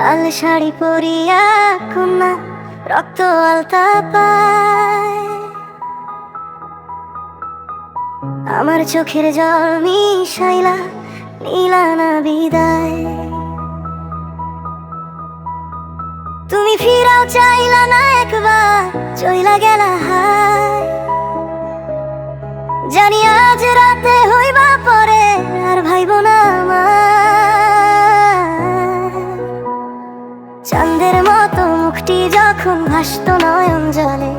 লাল শাড়ি পরিয়া রক্ত আলতা পায়। আমার চোখের জল মিশাইলা নীলা না বিদায়। তুমি ফিরাও চাইলা না একবার, চইলা গেলা হায়। জানি আজ রাতে যখন ভাসত নয়ন জলে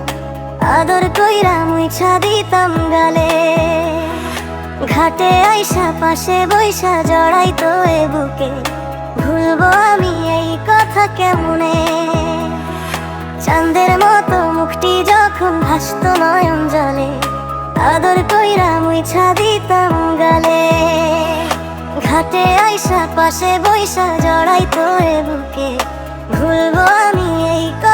আদর কইরা মুইছা দিতাম গালে। ঘাটে আইসা, পাশে বৈশা জড়াইতো এ বুকে। ভুলবো আমি এই কথা কেমনে? চাঁদের মতো মুখটি যখন ভাসত নয়ন জলে আদর কইরা মুইছা দিতাম গালে। ঘাটে আইসা, পাশে বৈশা জড়াইতো এ বুকে। ভুলবো আমি এই কথা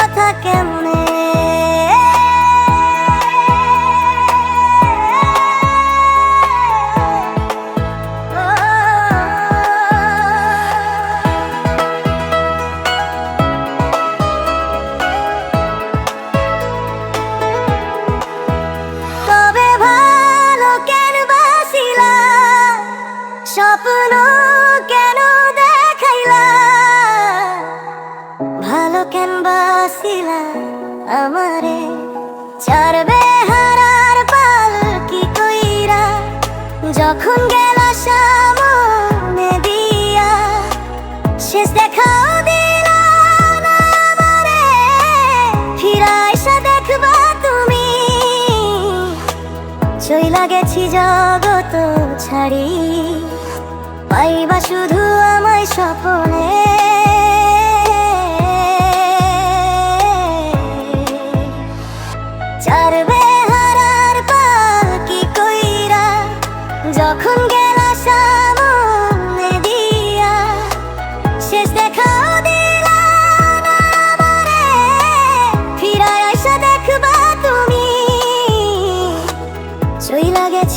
স্বপ্ন কেন দেখাইলা? ভালো কেন বাসিলা আমারে? চারবে হারার পাল কি কইরা? যখন গেল সামনে দিয়া, শেষ দেখাও চইলা গেছি জগত ছাড়ি। পাইবা শুধু আমায় স্বপনে।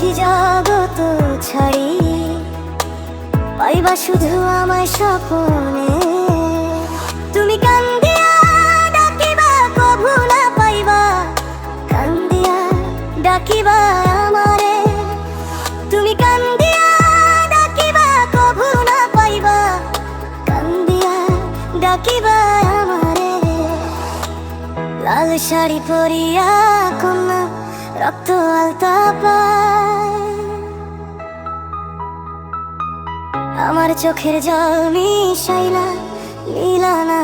গেছি জগত ছাড়ি পাইবা শুধু আমায় স্বপনে। তুমি কান্দিয়া ডাকিবা, কভু না পাইবা। কান্দিয়া আমারে। কান্দিয়া ডাকিবা, কভু না পাইবা। কান্দিয়া আমারে। লাল শাড়ি পরিয়া রক্ত আলতা পায়। আমার চোখের জল মিশাইলা লীলা না